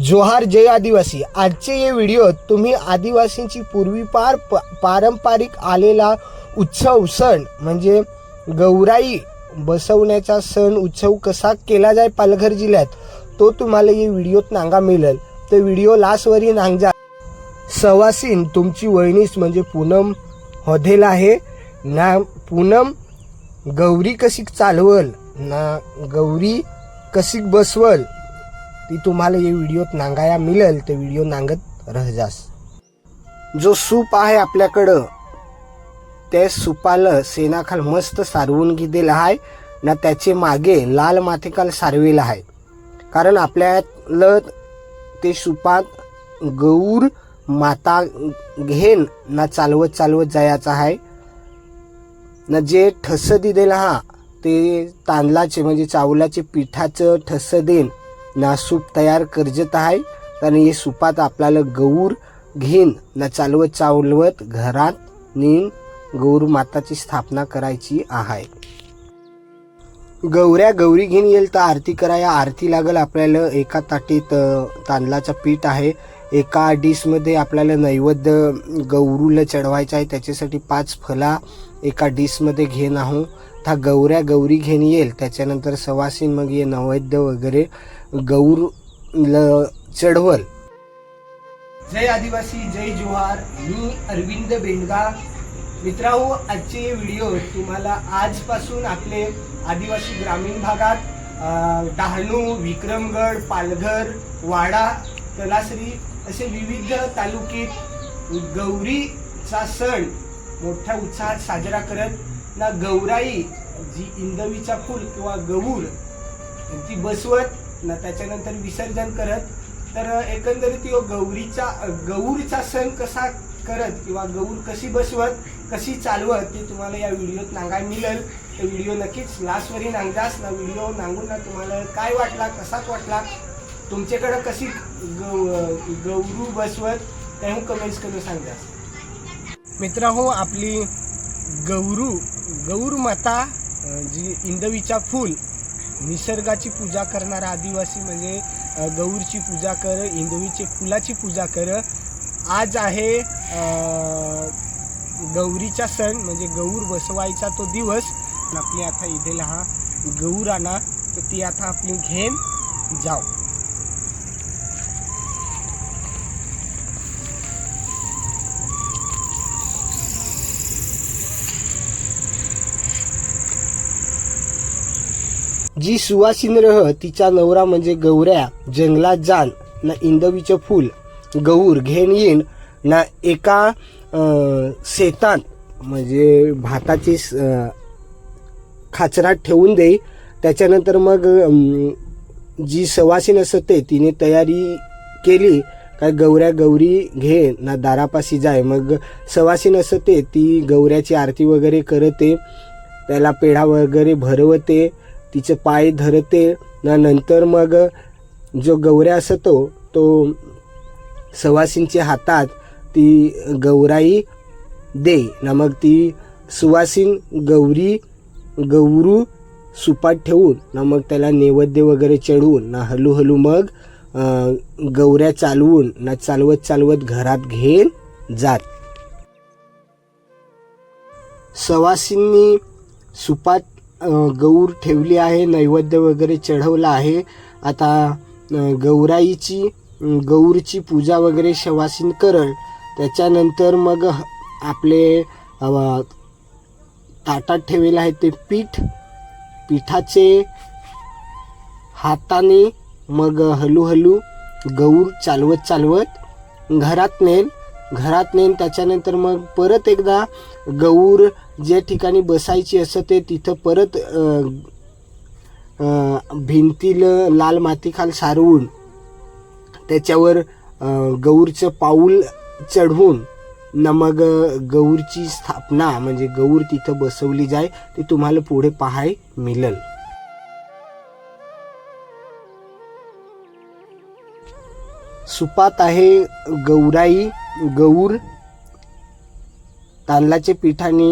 जोहार जय आदिवासी. आजचे हे व्हिडिओ तुम्ही आदिवासींची पूर्वीपार प पारंपरिक आलेला उत्सव सण म्हणजे गौराई बसवण्याचा सण उत्सव कसा केला जाय पालघर जिल्ह्यात तो तुम्हाला या व्हिडिओत नांगा मिळेल. तर व्हिडिओ लास्टवरी नांगजा सवासीन तुमची वहिनीस म्हणजे पूनम हॉदेल आहे. ना पूनम गौरी कशी चालवल? ना गौरी कशी बसवल? ती तुम्हाला या व्हिडिओत नांगाया मिळेल ते व्हिडिओ नांगत रहजास. जो सूप आहे आपल्याकडं त्या सुपाला सेनाखाल मस्त सारवून घेतलेलं आहे ना त्याचे मागे लाल मातेखाल सारवेला आहे. कारण आपल्याला ते सुपात गौर माता घेन ना चालवत चालवत जायचं आहे. ना जे ठस दिलेलं हा ते तांदळाचे म्हणजे चावलाचे पिठाचं ठस देन ना सूप तयार करजत आहे. आणि हे सुपात आपल्याला गौर घेऊन ना चालवत चालवत घरात नेऊन गौर माताची स्थापना करायची आहे. गौऱ्या गौरी घेऊन येईल तर आरती कराया. आरती लागल आपल्याला एका ताटीत तांदळाचं पीठ आहे. एका डिशमध्ये आपल्याला नैवेद्य गौरूला चढवायचं आहे. त्याच्यासाठी पाच फला एका डिशमध्ये घेऊन आहो. त्या गौऱ्या गौरी घेऊन येईल. त्याच्यानंतर सवासीन मग ये नैवेद्य वगैरे गौर चढवल. जय आदिवासी जय जुहार. मी अरविंद बेंडगा. मित्रांनो आजचे व्हिडिओ तुम्हाला आजपासून आपले आदिवासी ग्रामीण भागात डहाणू विक्रमगड पालघर वाडा तलासरी असे विविध तालुक्यात गौरीचा सण मोठ्या उत्साहात साजरा करत ना गौराई जी इंदवीचा फूल किंवा गौर ती बसवत ना त्याच्यानंतर विसर्जन करत तर एकंदरीत यो गौरीचा गौरचा सण कसा करत किंवा गौर कशी बसवत कशी चालवत ते तुम्हाला या व्हिडिओत नांगाय मिळेल. तर व्हिडिओ नक्कीच लास्टवरी नांगदास ना व्हिडिओ नांगून ना तुम्हाला काय वाटला कसाच वाटला तुमच्याकडं कशी गौ गौरू बसवत ते कमेंट्स करून सांगतास मित्रांहो आपली गौरू गौर माता जी इंदवीचा फूल निसर्गाची पूजा करणारा आदिवासी म्हणजे गौरीची गौरची पूजा कर इंदवीचे फुलाची पूजा कर. आज आहे गौरीचा सण म्हणजे गौर बसवायचा तो दिवस. आपली आता इथे हा गौर आणा तर ती आता आपली घेन जाऊ. जी सुवासिन रह तिचा नवरा म्हणजे गौऱ्या जंगलात जाण ना इंदवीचं फूल गौर घेन येईन ना एका शेतात म्हणजे भाताची स- खाचरात ठेवून देई त्याच्यानंतर मग जी सवासीन असते तिने तयारी केली. काय गौऱ्या गौरी घे ना दारापाशी जाय. मग सवासीन असते ती गौऱ्याची आरती वगैरे करते. त्याला पेढा वगैरे भरवते. तिचे पाय धरते ना नंतर मग जो गौऱ्या असतो तो सवासींच्या हातात ती गौराई दे. ना मग ती सुवासीन गौरी गौरू सुपात ठेवून ना मग त्याला नैवेद्य वगैरे चढवून ना हळूहळू मग गौऱ्या चालवून ना चालवत चालवत घरात घेऊन जात. सवासींनी सुपात गौर ठेवली आहे नैवेद्य वगैरे चढवला आहे. आता गौराईची गौरची पूजा वगैरे शवासीन करल. त्याच्यानंतर मग ह- आपले ताटात ठेवलेलं आहे ते पीठ. पिठाचे हाताने मग हळूहळू गौर चालवत चालवत घरात नेल. घरात नेन त्याच्यानंतर मग परत एकदा गौर जे ठिकाणी बसायची असते तिथं परत भिंतीला लाल मातीखाल सारवून त्याच्यावर गौरचं पाऊल चढवून न मग गौरची स्थापना म्हणजे गौर तिथं बसवली जाय ती तुम्हाला पुढे पाहाय मिळेल. सुपात आहे गौराई गौर तांदळाच्या पिठाने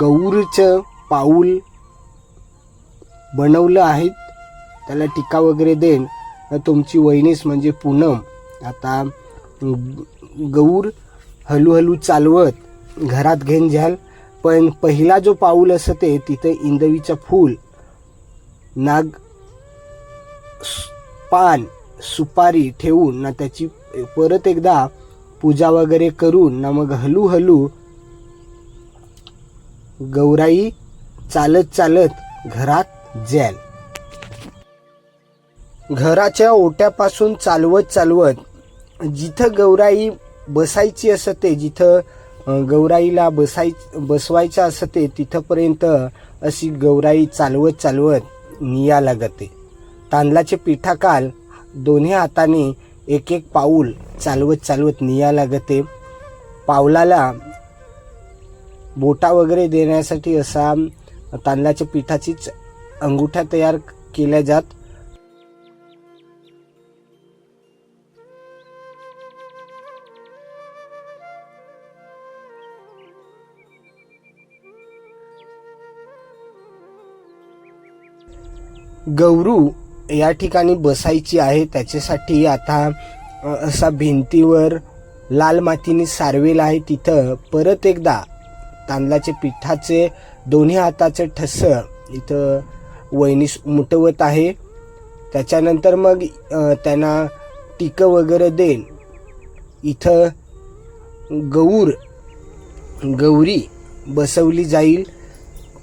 गौरचं पाऊल बनवलं आहे. त्याला टीका वगैरे देन तुमची वहिनीस म्हणजे पूनम. आता गौर हळूहळू चालवत घरात घेऊन जाल. पण पहिला जो पाऊल असते तिथं इंदवीचं फूल नाग पान सुपारी ठेवून ना त्याची परत एकदा पूजा वगैरे करून ना मग हळूहळू गौराई चालत चालत घरात जाल घराच्या ओट्यापासून चालवत चालवत जिथं गौराई बसायची असते जिथं गौराईला बसाय बसवायचं असते तिथंपर्यंत अशी गौराई चालवत चालवत निया लागते. तांदळाचे पिठाकाल दोन्ही हाताने एक एक पाऊल चालवत चालवत निया लागते. पावलाला बोटा वगैरे देण्यासाठी असा तांदळाच्या पिठाचीच अंगुठ्या तयार केल्या जात. गौरू या ठिकाणी बसायची आहे. त्याच्यासाठी आता असा भिंतीवर लाल मातीने सारवेला आहे. तिथं परत एकदा तांदळाचे पिठाचे दोन्ही हाताचे ठस इथं वहिनीस उमटवत आहे. त्याच्यानंतर मग त्यांना टिकं वगैरे देईल. इथं गौर गौरी बसवली जाईल.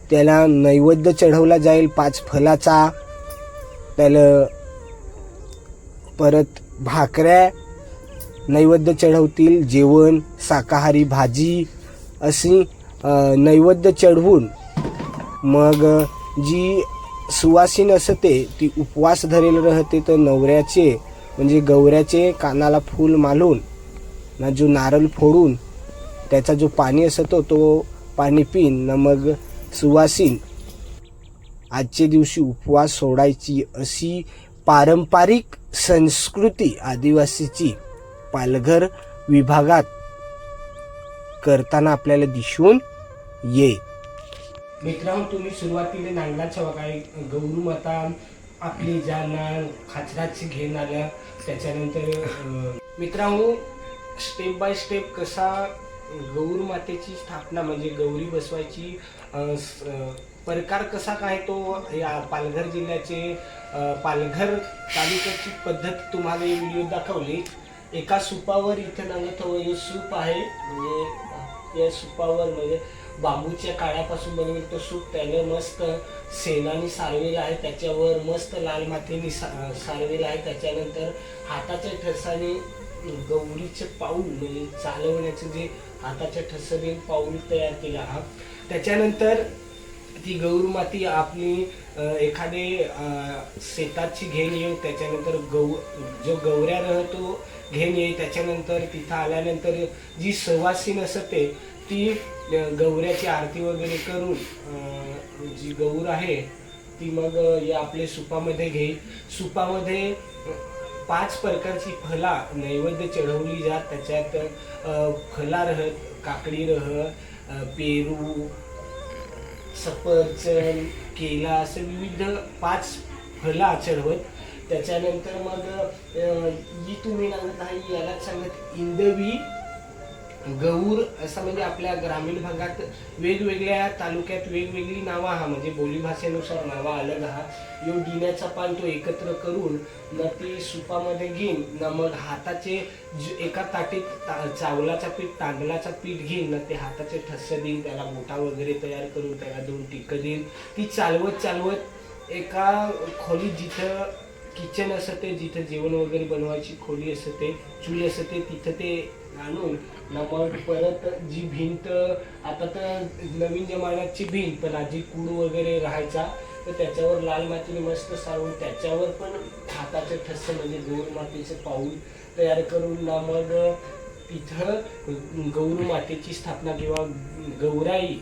त्याला नैवेद्य चढवला जाईल. पाच फलाचा त्याला परत भाकऱ्या नैवेद्य चढवतील जेवण शाकाहारी भाजी अशी नैवेद्य चढवून मग जी सुवासीन असते ती उपवास धरेल राहते तर नवऱ्याचे म्हणजे गौऱ्याचे कानाला फूल मालून ना जो नारळ फोडून त्याचा जो पाणी असतो तो पाणी पिन ना मग सुवासीन आजच्या दिवशी उपवास सोडायची अशी पारंपरिक संस्कृती आदिवासीची पालघर विभागात करताना आपल्याला दिसून ये मित्रांनो तुम्ही सुरुवातीला नांगलाच्या वगैरे गौरूमाता आपली ज्यांना खाचराची घेऊन आल्या त्याच्यानंतर मित्रांनो स्टेप बाय स्टेप कसा गौरमातेची स्थापना म्हणजे गौरी बसवायची प्रकार कसा काय तो या पालघर जिल्ह्याचे पालघर तालुक्याची पद्धत तुम्हाला ही व्हिडिओ दाखवली. एका सुपावर इथे नांगत हे सूप आहे. म्हणजे या सुपावर म्हणजे बांबूच्या काळ्यापासून बनवेल तो सूप त्याने मस्त सेनाने सारवेल आहे त्याच्यावर मस्त लाल मातीने सा- सारवेल आहे. त्याच्यानंतर हाताच्या ठसाने गौरीचे पाऊल म्हणजे चालवण्याचं जे हाताच्या ठसने पाऊल तयार केलं. हा. त्याच्यानंतर ती गौर माती आपली एखादे शेताची घेऊन येऊ त्याच्यानंतर गौ जो गौऱ्या राहतो घेऊन येईल त्याच्यानंतर तिथं आल्यानंतर जी सवासीन असते ती गौऱ्याची आरती वगैरे करून जी गौर आहे ती मग या आपले सुपामध्ये घेईल. सुपामध्ये पाच प्रकारची फला नैवेद्य चढवली जात त्याच्यात फला रहत काकडी रह पेरू सफरचंद केला असे विविध पाच फळं आचरवत त्याच्यानंतर मग जी तुम्ही सांगत आहे यालाच सांगत इंदवी गौर असं म्हणजे आपल्या ग्रामीण भागात वेगवेगळ्या तालुक्यात वेगवेगळी नावं हा म्हणजे बोलीभाषेनुसार नावा अलग हा यो डिण्याचा पान तो एकत्र करून न ती सुपामध्ये घेईन न मग हाताचे एका ताटीत ता- चावलाचा पीठ तांदळाचा पीठ घेईन न ते हाताचे ठस्से देईन त्याला बोटा वगैरे तयार करून त्याला दोन टिकं देईन. ती चालवत चालवत एका खोलीत जिथं किचन असते जिथं जेवण वगैरे बनवायची खोली असते चूल असते तिथं ते आणून ना मग परत जी भिंत आता तर नवीन जमान्याची भिंत पण आधी कूड वगैरे राहायचा तर त्याच्यावर लाल मातीने मस्त सारवून त्याच्यावर पण हाताचे ठस्स म्हणजे गौर मातीचे पाऊल तयार करून ना मग तिथं गौर मातेची स्थापना किंवा गौराई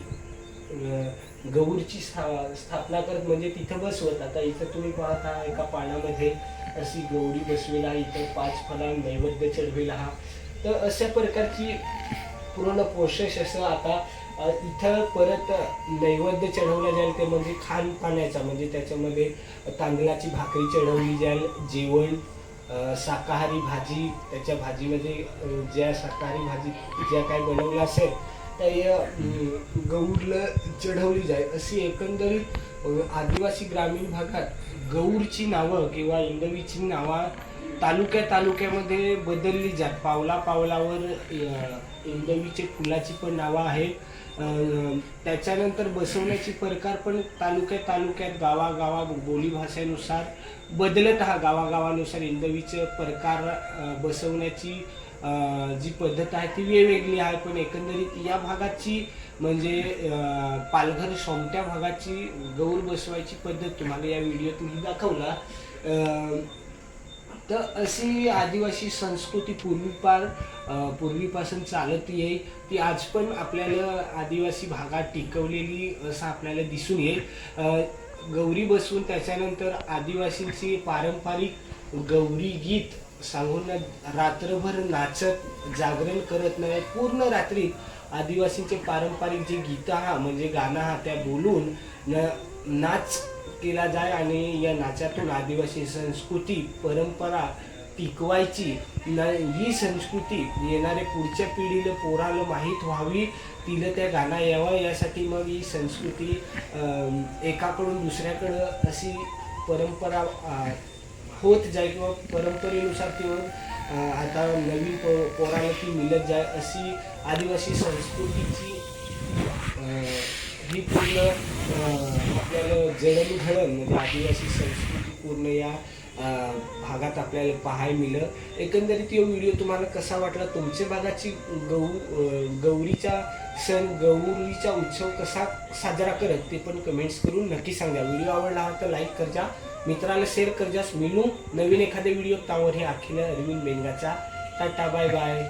गौरची स्था- स्थापना करत म्हणजे तिथं बसवत. आता इथं तुम्ही पाहता एका पानामध्ये अशी गौरी बसवेला इथं पाच फला नैवेद्य चढवेला हा तर अशा प्रकारची पूर्ण प्रोसेस असं आता इथं परत नैवेद्य चढवला जाईल ते म्हणजे खान पाण्याचा म्हणजे त्याच्यामध्ये तांदळाची भाकरी चढवली जाईल जेवण शाकाहारी भाजी त्याच्या भाजीमध्ये ज्या शाकाहारी भाजी ज्या काय बनवलं असेल त्या या, चढवली जाईल. अशी एकंदरीत आदिवासी ग्रामीण भागात गौरची नावं किंवा इंदवीची नावं तालुक्या तालुक्यामध्ये बदलली जात. पावला पावलावर इंदवीचे फुलाची पण नावं आहेत. त्याच्यानंतर बसवण्याची प्रकार पण तालुक्या तालुक्यात गावागावा बोली भाषेनुसार बदलत हा गावागावानुसार इंदवीचे प्रकार बसवण्याची जी पद्धत आहे ती वेगवेगळी आहे पण एकंदरीत या भागाची म्हणजे पालघर सोमट्या भागाची गौर बसवायची पद्धत तुम्हाला या व्हिडिओत मी दाखवला तर अशी आदिवासी संस्कृती पूर्वीपार पूर्वीपासून चालत येईल ती आज पण आपल्याला आदिवासी भागात टिकवलेली असं आपल्याला दिसून येईल. गौरी बसवून त्याच्यानंतर आदिवासींची पारंपरिक गौरी गीत सांगून रात्रभर नाचत जागरण करत नाही पूर्ण रात्री आदिवासींचे पारंपरिक जे गीतं हा म्हणजे गाणं हा त्या बोलून न नाच केला जाय आणि या नाचातून आदिवासी संस्कृती परंपरा टिकवायची. न ही संस्कृती येणाऱ्या पुढच्या पिढीला पोराला माहीत व्हावी तिला त्या गाणं यावं यासाठी मग ही संस्कृती एकाकडून दुसऱ्याकडं अशी परंपरा होत जाय किंवा परंपरेनुसार ती आता नवीन पो पोराला ती मिळत जाय अशी आदिवासी संस्कृतीची ही पूर्ण आपल्याला जडणघडण म्हणजे आदिवासी संस्कृती पूर्ण या भागात आपल्याला पाहायला मिळलं. एकंदरीत यो व्हिडिओ तुम्हाला कसा वाटला? तुमच्या भागाची गौ गौरीचा सण गौरीचा उत्सव कसा साजरा करत ते पण कमेंट्स करून नक्की सांगा. व्हिडिओ आवडला तर लाईक करजा. मित्राला शेअर करजास मिळू नवीन एखाद्या व्हिडिओ तावर हे अखिल अरविंद बेंगाचा टाटा बाय बाय